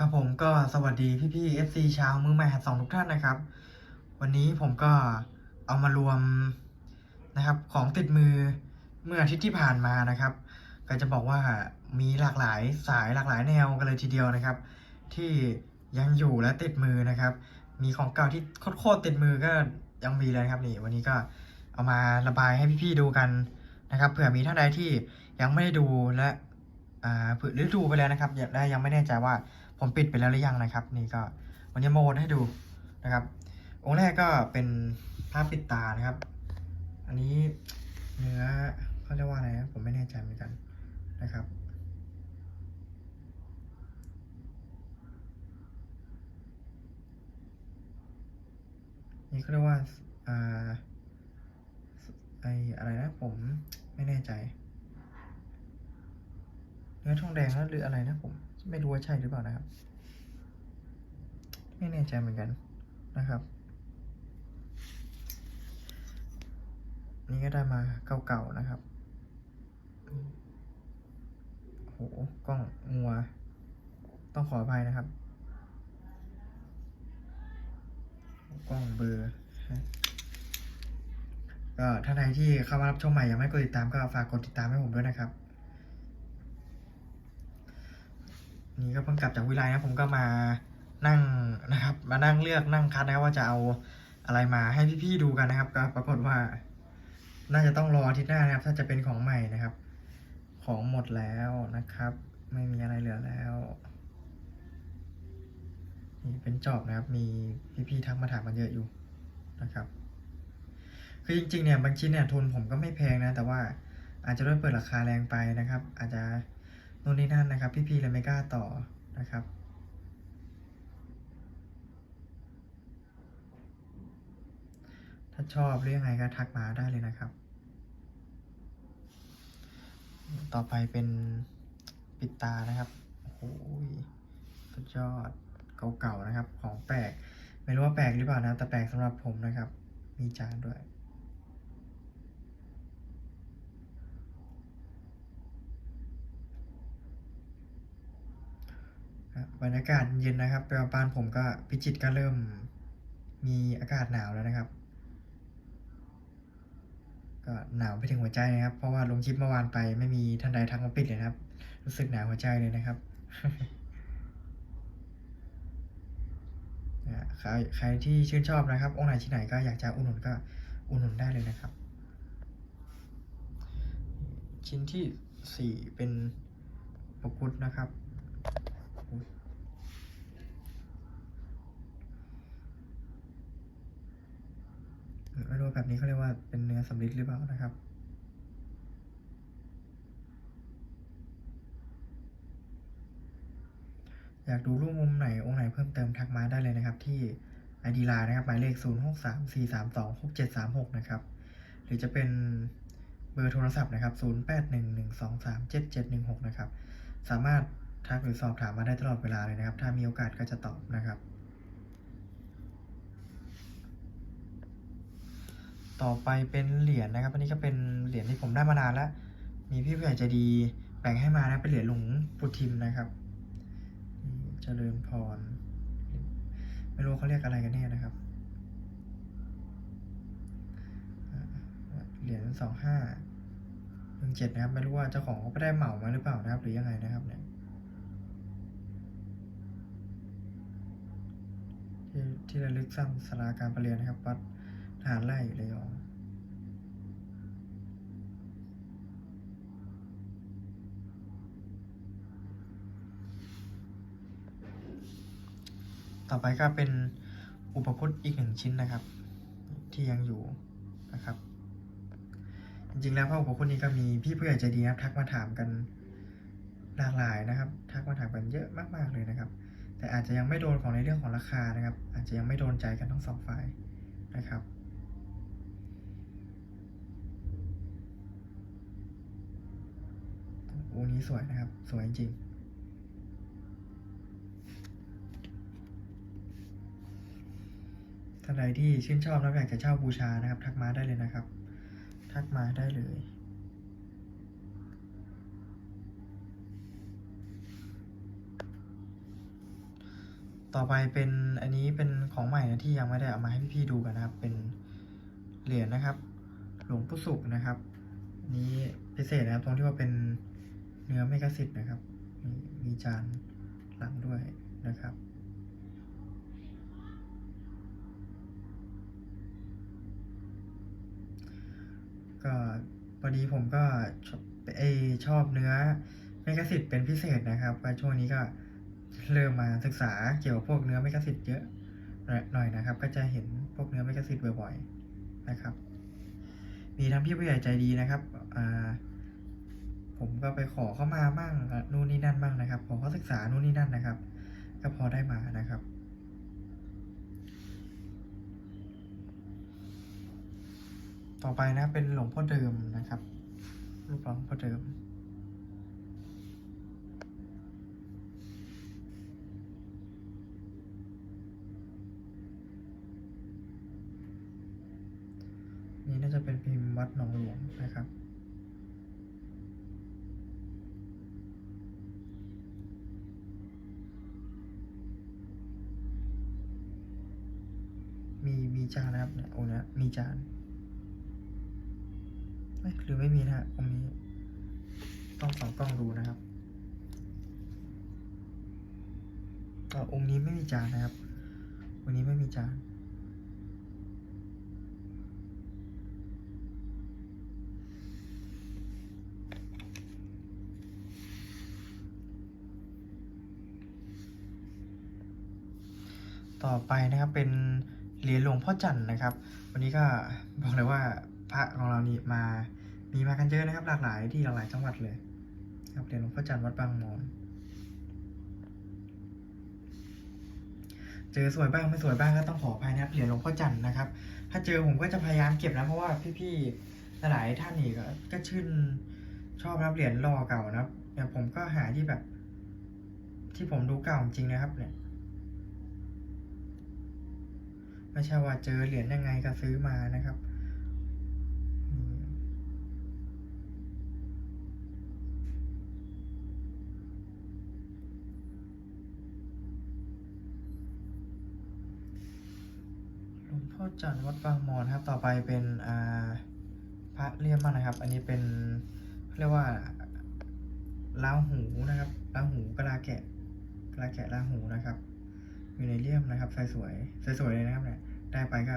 ครับผมก็สวัสดีพี่พี่ๆ FC ชาวมือใหม่หัดสองทุกท่านนะครับ วันนี้ผมก็เอามารวมนะครับของติดมือเมื่ออาทิตย์ที่ผ่านมานะครับ ก็จะบอกว่ามีหลากหลายสายหลากหลายแนวกันเลยทีเดียวนะครับ ที่ยังอยู่และติดมือนะครับ มีของเก่าที่โคตรติดมือก็ยังมีเลยนะครับนี่วันนี้ก็เอามาระบายให้พี่ๆดูกันนะครับเผื่อมีท่านใดที่ยังไม่ได้ดูและอ่าหรือดูไปแล้วนะครับได้ยังไม่แน่ใจว่า ผมปิดไปแล้วหรือยังนะครับ นี่ก็วันนี้มาวนให้ดูนะครับ องค์แรกก็เป็นผ้าปิดตานะครับ อันนี้เนื้อเขาเรียกว่าอะไรนะผมไม่แน่ใจเหมือนกันนะครับนี่เขาเรียกว่าอ่าไออะไรนะ ผมไม่แน่ใจ เนื้อทองแดงแล้วหรืออะไรนะผม ไม่รู้ว่าใช่หรือเปล่านะครับ ไม่แน่ใจเหมือนกันนะครับ นี่ก็ได้มาเก่าๆนะครับโหกล้องงัว ต้องขออภัยนะครับ กล้องเบอร์ก็ท่านใดที่เข้ามารับชมใหม่ยังไม่กดติดตามก็ฝากกดติดตามให้ผมด้วยนะครับ นี่ก็เพิ่งกลับจากวิไลนะผมก็มานั่งนะครับ มานั่งเลือกนั่งคัดนะว่าจะเอาอะไรมาให้พี่ๆดูกันนะครับ ก็ปรากฏว่า น่าจะต้องรออาทิตย์หน้านะครับ ถ้าจะเป็นของใหม่นะครับ ของหมดแล้วนะครับ ไม่มีอะไรเหลือแล้วนี่เป็นจอบนะครับ มีพี่ๆทักมาถามกันเยอะอยู่นะครับคือจริงๆเนี่ยบางชิ้นเนี่ยทุนผมก็ไม่แพงนะ แต่ว่าอาจจะด้วยเปิดราคาแรงไปนะครับ อาจจะ นู่นนี่นั่นนะครับ พี่ๆเลยไม่กล้าต่อนะครับ ถ้าชอบหรือยังไงก็ทักมาได้เลยนะครับ ต่อไปเป็นปิดตานะครับโอ้โหสุดยอดเก่าๆนะครับ ของแปลก ไม่รู้ว่าแปลกหรือเปล่านะ แต่แปลกสำหรับผมนะครับ มีจานด้วย บรรยากาศเย็นนะครับไปบ้านผมก็พิจิตก็เริ่มมีอากาศหนาวแล้วนะครับ ก็หนาวไปถึงหัวใจนะครับ เพราะว่าลงคลิปเมื่อวานไปไม่มีท่านใดทักมาปิดเลยนะครับ รู้สึกหนาวหัวใจเลยนะครับนะใครใครที่ชื่นชอบนะครับ องค์ไหนที่ไหนก็อยากจะอุดหนุนก็อุดหนุนได้เลยนะครับ ชิ้นที่สี่เป็นปกกุดนะครับ ไม่รู้แบบนี้เขาเรียกว่าเป็นเนื้อสำลิดหรือเปล่านะครับ อยากดูรูปมุมไหนองค์ไหนเพิ่มเติมทักมาได้เลยนะครับที่ไอดีไลน์นะครับหมายเลข 0 6 3 4 3 2 6 7 3 6 นะครับ หรือจะเป็นเบอร์โทรศัพท์นะครับ 0 8 1 1 2 3 7 7 1 6 นะครับ สามารถทักหรือสอบถามมาได้ตลอดเวลาเลยนะครับ ถ้ามีโอกาสก็จะตอบนะครับ ต่อไปเป็นเหรียญนะครับ อันนี้ก็เป็นเหรียญที่ผมได้มานานแล้ว มีพี่ผู้ใหญ่ใจดีแบ่งให้มานะ เป็นเหรียญหลวงปู่ทิมนะครับเจริญพร ไม่รู้เขาเรียกอะไรกันแน่นะครับ เหรียญสองห้าหนึ่งเจ็ดนะครับ ไม่รู้ว่าเจ้าของเขาไปได้เหมามาหรือเปล่านะครับ หรือยังไงนะครับเนี่ยที่ที่ระลึกสร้างสาราการประเรียนนะครับวัด หาไร่ระยองต่อไปก็เป็นอุปคุตอีกหนึ่งชิ้นนะครับ ที่ยังอยู่นะครับ จริงๆแล้วพระอุปคุตนี้ก็มีพี่ผู้ใหญ่ใจดีนะครับทักมาถามกันหลากหลายนะครับ ทักมาถามกันเยอะมากๆเลยนะครับ แต่อาจจะยังไม่โดนของในเรื่องของราคานะครับ อาจจะยังไม่โดนใจกันทั้งสองฝ่ายนะครับ โอ้นี้สวยนะครับ สวยจริงท่านใดที่ชื่นชอบแล้วอยากจะเช่าบูชานะครับ ทักมาได้เลยนะครับ ทักมาได้เลยต่อไปเป็นอันนี้เป็นของใหม่นะที่ยังไม่ได้เอามาให้พี่ๆดูกันนะครับ เป็นเหรียญนะครับ หลวงปู่สุขนะครับนนี้พิเศษนะครับ ตรงที่ว่าเป็น เนื้อเมกะสิทธิ์นะครับมีมีจานหลังด้วยนะครับก็พอดีผมก็ชอบเออชอบเนื้อเมกะสิทธิ์เป็นพิเศษนะครับก็ช่วงนี้ก็เริ่มมาศึกษาเกี่ยวกับพวกเนื้อเมกะสิทธิ์เยอะหน่อยนะครับ ก็จะเห็นพวกเนื้อเมกะสิทธิ์บ่อย ๆนะครับ มีทั้งพี่ผู้ใหญ่ใจดีนะครับอ่า ผมก็ไปขอเข้ามาบ้างนู่นนี่นั่นบ้างนะครับ ขอเขาศึกษานู่นนี่นั่นนะครับ ก็พอได้มานะครับ ต่อไปนะเป็นหลวงพ่อเดิมนะครับรูปหลวงพ่อเดิมนี่น่าจะเป็นพิมพ์วัดหนองหลวงนะครับ มีมี จานนะครับเนี่ยองค์นี้มีจานหรือไม่มีนะฮะองค์นี้ ต้องส่องกล้องดูนะครับก็องค์นี้ไม่มีจานนะครับองค์นี้ไม่มีจานต่อไปนะครับเป็น เหรียญหลวงพ่อจันทร์นะครับ วันนี้ก็บอกเลยว่าพระของเรานี่มามีมากันเยอะนะครับ หลากหลายที่หลากหลายจังหวัดเลย ครับเหรียญหลวงพ่อจันทร์วัดบางมอนเจอสวยบ้างไม่สวยบ้างก็ต้องขออภัยนะครับเหรียญหลวงพ่อจันทร์นะครับ ถ้าเจอผมก็จะพยายามเก็บนะเพราะว่าพี่ๆหลายท่านนี่ก็ก็ชื่นชอบรับเหรียญรอเก่านะครับเนี่ยผมก็หาที่แบบ ที่ผมดูเก่าจริงนะครับเนี่ย ไม่ใช่ว่าเจอเหรียญยังไงก็ซื้อมานะครับหลวงพ่อจันวัดบางมอนครับ ต่อไปเป็นพระเลี่ยมมากนะครับ อันนี้เป็นเรียกว่าลาหูนะครับลาหูกะลาแกะกะลาแกะลาหูนะครับ อยู่ในเลี่ยมนะครับสวยๆสวยๆเลยนะครับเนี่ยได้ไปก็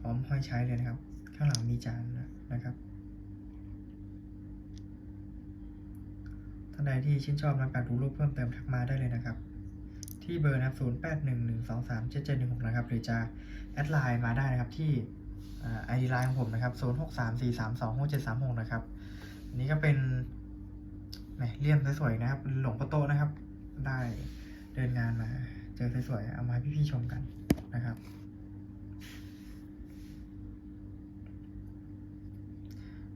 พร้อมห้อยใช้เลยนะครับ ข้างหลังมีจานนะครับท่านใดที่ชื่นชอบในการดูรูปเพิ่มเติมทักมาได้เลยนะครับ ที่เบอร์นะครับ0 8 1 1 2 3 7 7 1 6นะครับหรือจะแอดไลน์มาได้นะครับที่ไอดีไลน์ของผมนะครับ0 6 3 4 3 2 6 7 3 6นะครับอันนี้ก็เป็นแหมเลี่ยมสวยๆนะครับ หลวงพ่อโตนะครับ ได้เดินงานมา เจอสวยๆเอามาให้พี่ๆชมกันนะครับ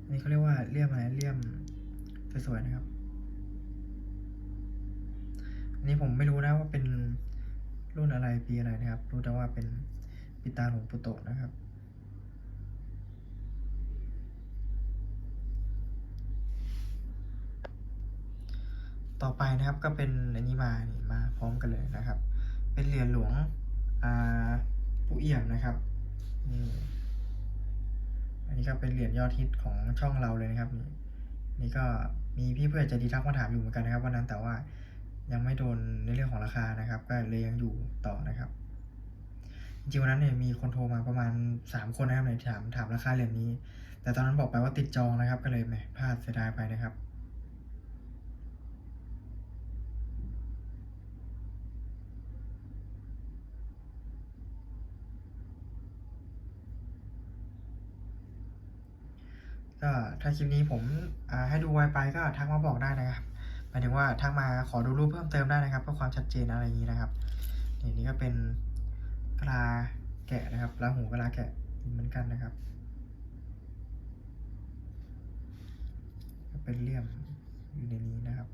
อันนี้เขาเรียกว่าเลี่ยมอะไรเลี่ยมสวยๆนะครับอันนี้ผมไม่รู้นะว่าเป็นรุ่นอะไรปีอะไรนะครับ รู้แต่ว่าเป็นปิตาหลวงปุโตะนะครับต่อไปนะครับก็เป็นอันนี้มานี่มาพร้อมกันเลยนะครับ รียญหลวงปู่เอี่ยมนะครับนี่อันนี้ก็เป็นเหรียญยอดฮิตของช่องเราเลยนะครับ นี่ก็มีพี่เพื่อนจะดีทักมาถามอยู่เหมือนกันนะครับวันนั้นแต่ว่ายังไม่โดนในเรื่องของราคานะครับ ก็เลยยังอยู่ต่อนะครับ จริงวันนั้นเนี่ยมีคนโทรมาประมาณสามคนนะครับในถามถามราคาเหรียญนี้ แต่ตอนนั้นบอกไปว่าติดจองนะครับ ก็เลยแหมพลาดเสียดายไปนะครับ ก็ถ้าคลิปนี้ผมให้ดูไวไปก็ทักมาบอกได้นะครับหมายถึงว่าทักมาขอดูรูปเพิ่มเติมได้นะครับเพื่อความชัดเจนอะไรอย่างนี้นะครับนี่นี่ก็เป็นกลาแกะนะครับลาหูกลาแกะเหมือนกันนะครับ เป็นเลี่ยมอยู่ในนี้นะครับ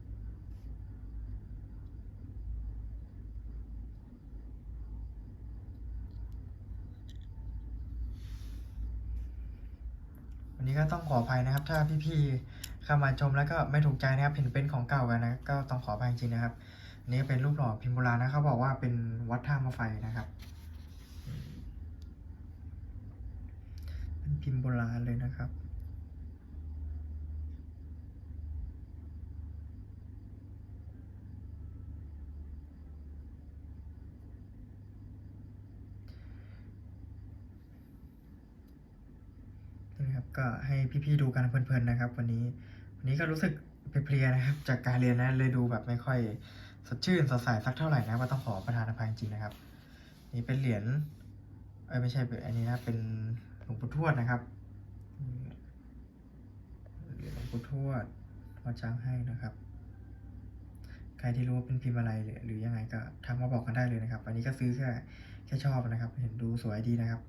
วันนี้ก็ต้องขออภัยนะครับ ถ้าพี่ๆเข้ามาชมแล้วก็ไม่ถูกใจนะครับเห็นเป็นของเก่ากันนะก็ต้องขออภัยจริงนะครับอันนี้เป็นรูปหล่อพิมพ์โบราณนะเขาบอกว่าเป็นวัดท่ามาไฟนะครับเป็นพิมพ์โบราณเลยนะครับ นี่นะครับ ก็ให้พี่ๆดูกันเพลินๆนะครับ วันนี้วันนี้ก็รู้สึกเพลียๆนะครับ จากการเรียนนะเลยดูแบบไม่ค่อยสดชื่นสดใสสักเท่าไหร่นะก็ต้องขอประทานอภัยจริงนะครับ นี่เป็นเหรียญเอ้ยไม่ใช่เป็นอันนี้นะเป็นหลวงปู่ทวดนะครับเหรียญหลวงปู่ทวดวัดช้างให้นะครับใครที่รู้ว่าเป็นพิมพ์อะไรหรือหรือยังไงก็ทักมาบอกกันได้เลยนะครับ อันนี้ก็ซื้อแค่แค่ชอบนะครับ เห็นดูสวยดีนะครับ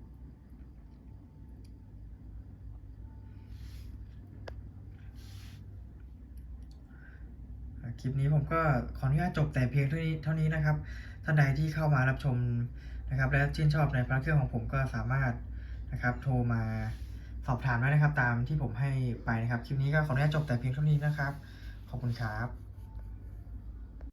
คลิปนี้ผมก็ขออนุญาตจบแต่เพียงเท่านี้เท่านี้นะครับ ท่านใดที่เข้ามารับชมนะครับ และชื่นชอบในพระเครื่องของผมก็สามารถนะครับโทรมาสอบถามได้นะครับ ตามที่ผมให้ไปนะครับ คลิปนี้ก็ขออนุญาตจบแต่เพียงเท่านี้นะครับ ขอบคุณครับ